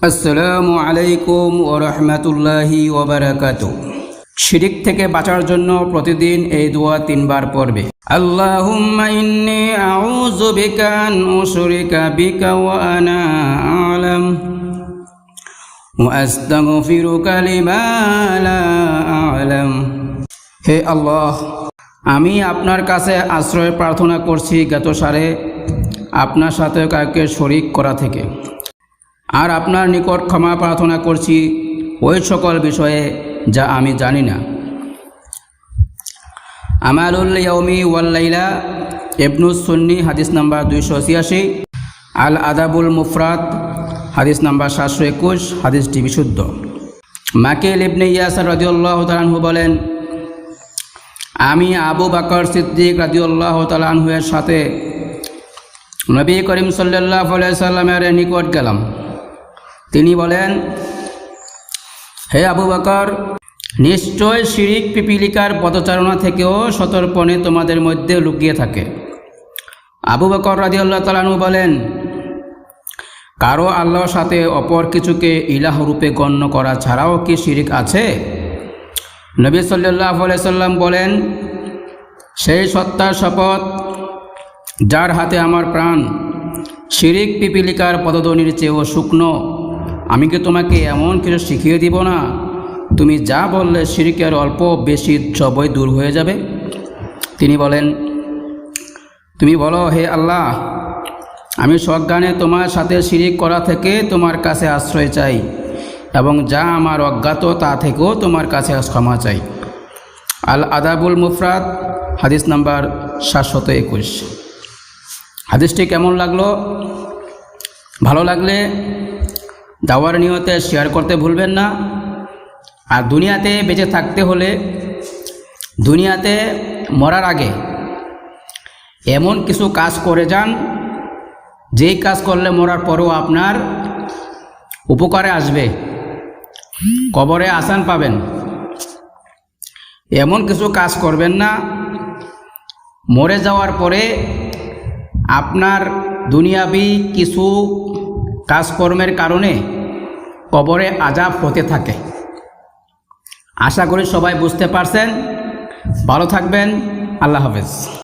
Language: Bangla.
আসসালামু আলাইকুম ও রহমতুল্লাহি ওবরাকাত শিরিক থেকে বাঁচার জন্য প্রতিদিন এই দোয়া তিনবার পড়বে। হে আল্লাহ, আমি আপনার কাছে আশ্রয় প্রার্থনা করছি জ্ঞাতসারে আপনার সাথে কাউকে শরিক করা থেকে। আর আপনার নিকট ক্ষমা প্রার্থনা করছি ওই সকল বিষয়ে যা আমি জানি না। আমারুল ইয়মি ওয়াল্লাইলা ইবনুস সুন্নি, হাদিস নাম্বার দুইশো ছিয়াশি। আল আদাবুল মুফরাত হাদিস নাম্বার সাতশো একুশ হাদিসটি বিশুদ্ধ মাকিল ইবনে ইয়াসার রাজিউল্লাহ তালাহু বলেন, আমি আবু বাকর সিদ্দিক রাজিউল্লাহ তালাহুয়ের সাথে নবী করিম সাল্লাহ সাল্লামের নিকট গেলাম। তিনি বলেন, হে আবু বকর, নিশ্চয় শিরিক পিপিলিকার পদচারণা থেকেও সতর্পণে তোমাদের মধ্যে লুকিয়ে থাকে। আবু বকর রাজি আল্লাহ তালানু বলেন, কারও আল্লাহর সাথে অপর কিছুকে ইলাহ রূপে গণ্য করা ছাড়াও কি শিরিক আছে? নবী সাল্লাহ সাল্লাম বলেন, সেই সত্তার শপথ, যার হাতে আমার প্রাণ, শিরিক পিপিলিকার পদধ্বনির চেয়েও শুকনো আমি কি তোমাকে এমন কিছু শিখিয়ে দিব না? তুমি যা বললে শিরিকের অল্প বেশি সবই দূর হয়ে যাবে। তিনি বলেন, তুমি বলো, হে আল্লাহ, আমি সজ্ঞানে তোমার সাথে শিরিক করা থেকে তোমার কাছে আশ্রয় চাই এবং যা আমার অজ্ঞাত তা থেকেও তোমার কাছে ক্ষমা চাই। আল আদাবুল মুফরাত হাদিস নাম্বার সাতশত একুশ। হাদিসটি কেমন লাগল? ভালো লাগলে দাওয়ার নিয়তে শেয়ার করতে ভুলবেন না। আর দুনিয়াতে বেঁচে থাকতে হলে দুনিয়াতে মরার আগে এমন কিছু কাজ করে যান, যেই কাজ করলে মরার পরও আপনার উপকারে আসবে, কবরে আসান পাবেন। এমন কিছু কাজ করবেন না, মরে যাওয়ার পরে আপনার দুনিয়াবি কিছু কাজকর্মের কারণে কবরে আজাব হতে থাকে। আশা করি সবাই বুঝতে পারছেন। ভালো থাকবেন। আল্লাহ হাফেজ।